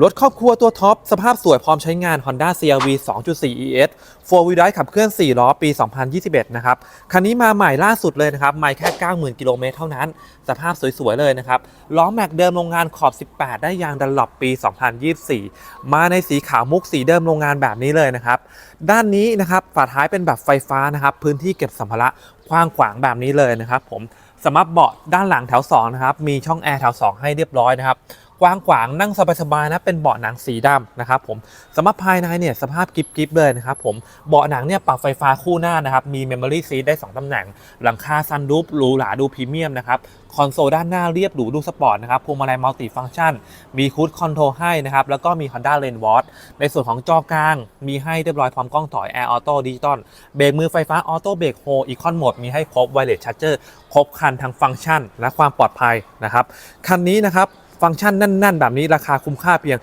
รถครอบครัวตัวท็อป สภาพสวยพร้อมใช้งาน Honda CRV 2.4 ES 4 wheel drive ขับเคลื่อน 4 ล้อ ปี 2021 นะครับ คันนี้มาใหม่ล่าสุดเลยนะครับไม่แค่ 90,000 กิโลเมตรเท่านั้น สภาพสวย ๆ เลยนะครับ ล้อแม็กเดิมโรงงานขอบ 18 ได้ยางดันหลบปี 2024 มาในสีขาวมุกสีเดิมโรงงานแบบนี้เลยนะครับ ด้านนี้นะครับฝาท้ายเป็นแบบไฟฟ้านะครับ พื้นที่เก็บสัมภาระกว้างขวางแบบนี้เลยนะครับผมสำหรับเบาะด้านหลังแถว2นะครับ มีช่องแอร์แถว2ให้เรียบร้อยนะครับกว้างขวางนั่งสบายๆนะเป็นเบาะหนังสีดำนะครับผมสำหรับภายในเนี่ยสภาพกิฟๆเลยนะครับผมเบาะหนังเนี่ยปรับไฟฟ้าคู่หน้านะครับมี Memory Seat ได้ 2ตำแหน่ง หลังคาซันรูฟหรูหราดูพรีเมียมนะครับคอนโซลด้านหน้าเรียบหรูดูสปอร์ตนะครับพวงมาลัยมัลติฟังก์ชัน มีคูดคอนโทรลให้นะครับ แล้วก็มี Honda Lane w a t c ในส่วนของจอกลาง มีให้เรียบร้อยพร้อมกล้องถอย Air Auto Digital เบรกมือไฟฟ้าออโต้เบรกโฮอีคอนโหมดมีให้ครบ Wireless Charger ครบคันทั้งฟังก์ชันและความปลอดภัยนะครับ คันนี้นะครับ ฟังก์ชันแน่น ๆ แบบนี้ราคาคุ้มค่าเพียง